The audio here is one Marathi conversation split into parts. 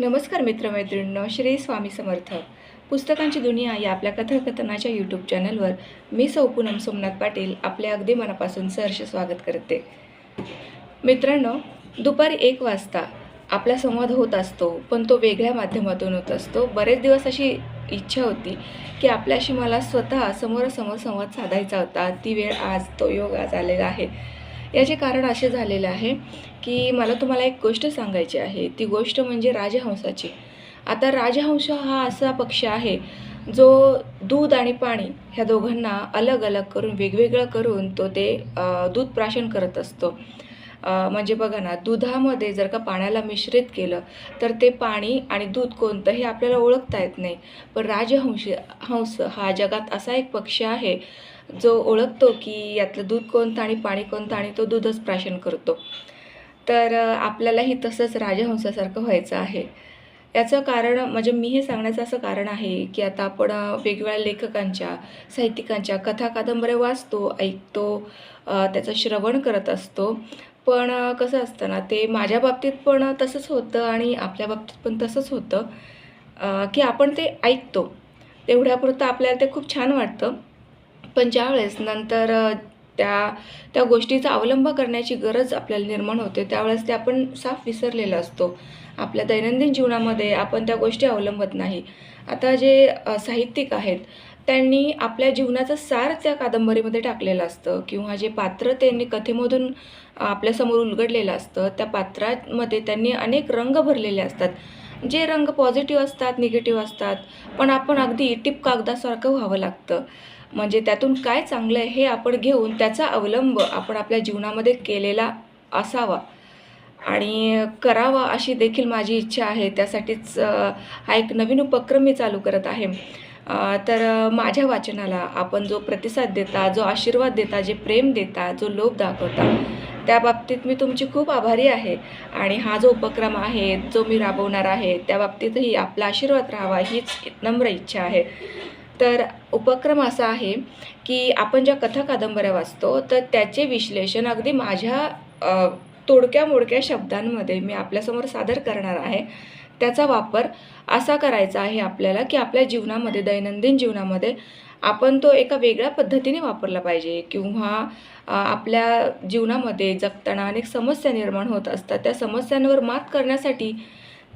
नमस्कार मित्रमैत्रिणींनो श्री स्वामी समर्थ. पुस्तकांची दुनिया या आपल्या कथाकथनाच्या यूट्यूब चॅनलवर मी सौ पूनम सोमनाथ पाटील आपल्या अगदी मनापासून सहर्ष स्वागत करते. मित्रांनो दुपारी एक वाजता आपला संवाद होत असतो पण तो वेगळ्या माध्यमातून होत असतो. बरेच दिवस अशी इच्छा होती की आपल्याशी मला स्वतः समोरासमोर संवाद साधायचा होता. ती वेळ आज तो योग आज आलेला आहे. याचे कारण असे झालेले आहे की मला तुम्हाला एक गोष्ट सांगायची आहे. ती गोष्ट म्हणजे राजहंसाची. आता राजहंस हा असा पक्ष आहे जो दूध आणि पाणी ह्या दोघांना अलग अलग करून वेगवेगळं करून तो ते दूध प्राशन करत असतो. म्हणजे बघा ना दुधामध्ये जर का पाण्याला मिश्रित केलं तर ते पाणी आणि दूध कोणतं हे आपल्याला ओळखता येत नाही. पण राजहंश हंस हा जगात असा एक पक्षी आहे जो ओळखतो की यातलं दूध कोणतं आणि पाणी कोणतं आणि तो दूधच प्राशन करतो. तर आपल्यालाही तसंच राजहंसासारखं व्हायचं आहे. याचं कारण म्हणजे मी हे सांगण्याचं असं कारण आहे की आता आपण वेगवेगळ्या लेखकांच्या साहित्यिकांच्या कथा कादंबऱ्या वाचतो ऐकतो त्याचं श्रवण करत असतो. पण कसं असतं ना ते माझ्या बाबतीत पण तसंच होतं आणि आपल्या बाबतीत पण तसंच होतं की आपण ते ऐकतो. तेवढ्यापुरतं आपल्याला ते खूप छान वाटतं. पण ज्यावेळेस नंतर त्या त्या गोष्टीचा अवलंब करण्याची गरज आपल्याला निर्माण होते. त्यावेळेस ते आपण साफ विसरलेलं असतो. आपल्या दैनंदिन जीवनामध्ये आपण त्या गोष्टी अवलंबत नाही. आता जे साहित्यिक आहेत त्यांनी आपल्या जीवनाचं सार त्या कादंबरीमध्ये टाकलेलं असतं किंवा जे पात्र त्यांनी कथेमधून आपल्यासमोर उलगडलेलं असतं त्या पात्रामध्ये त्यांनी अनेक रंग भरलेले असतात. जे रंग पॉझिटिव्ह असतात निगेटिव्ह असतात पण आपण अगदी टिप कागदासारखं व्हावं लागतं. म्हणजे त्यातून काय चांगलं आहे हे आपण घेऊन त्याचा अवलंब आपण आपल्या जीवनामध्ये केलेला असावा. आणि करावा अशी देखील माझी इच्छा आहे. त्यासाठीच हा एक नवीन उपक्रम मी चालू करत आहे. तर माझ्या वाचनाला आपण जो प्रतिसाद देता जो आशीर्वाद देता जे प्रेम देता जो लोभ दाखवता त्या बाबतीत मी तुमची खूप आभारी आहे. आणि हा जो उपक्रम आहे जो मी राबवणार आहे त्या बाबतीतही आपला आशीर्वाद राहावा हीच नम्र इच्छा आहे. तर उपक्रम असा आहे की आपण ज्या कथा कादंबऱ्या वाचतो तर त्याचे विश्लेषण अगदी माझ्या तोडक्या मोडक्या शब्दांमध्ये मी आपल्यासमोर सादर करणार आहे. त्याचा वापर असा करायचा आहे आपल्याला की आपल्या जीवनामध्ये दैनंदिन जीवनामध्ये आपण तो एका वेगळ्या पद्धतीने वापरला पाहिजे. किंवा आपल्या जीवनामध्ये जगताना अनेक समस्या निर्माण होत असतात. त्या समस्यांवर मात करण्यासाठी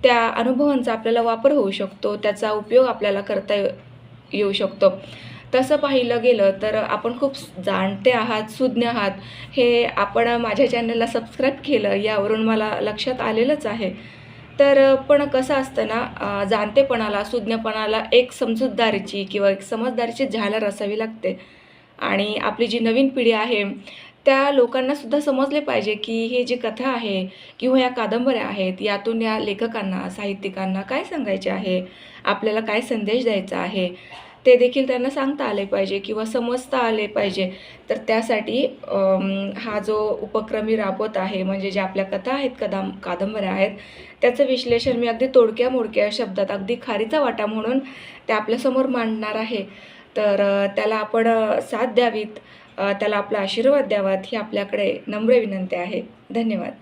त्या अनुभवांचा आपल्याला वापर होऊ शकतो. त्याचा उपयोग आपल्याला करता ये- येऊ शकतो. तसं पाहिलं गेलं तर आपण खूप जाणते आहात सुज्ञ आहात. हे आपण माझ्या चॅनलला सबस्क्राईब केलं यावरून मला लक्षात आलेलंच आहे. तर पण कसं असतं ना जाणतेपणाला सुज्ञपणाला एक समजूतदारीची किंवा एक समजदारीची झालर असावी लागते. आणि आपली जी नवीन पिढी आहे त्या लोकांनासुद्धा समजले पाहिजे की हे जी कथा आहे किंवा या कादंबऱ्या आहेत यातून या लेखकांना साहित्यिकांना काय सांगायचे आहे? आपल्याला काय संदेश द्यायचा आहे? ते देखील त्यांना सांगता आले पाहिजे किंवा समजता आले पाहिजे. तर त्यासाठी हा जो उपक्रम मी राबवत आहे म्हणजे ज्या आपल्या कथा आहेत कदाम कादंबऱ्या आहेत त्याचं विश्लेषण मी अगदी तोडक्या मोडक्या शब्दात अगदी खारीचा वाटा म्हणून ते आपल्यासमोर मांडणार आहे. तर त्याला आपण साथ द्यावीत. त्याला आपला आशीर्वाद द्यावात ही आपल्याकडे नम्र विनंती आहे. धन्यवाद.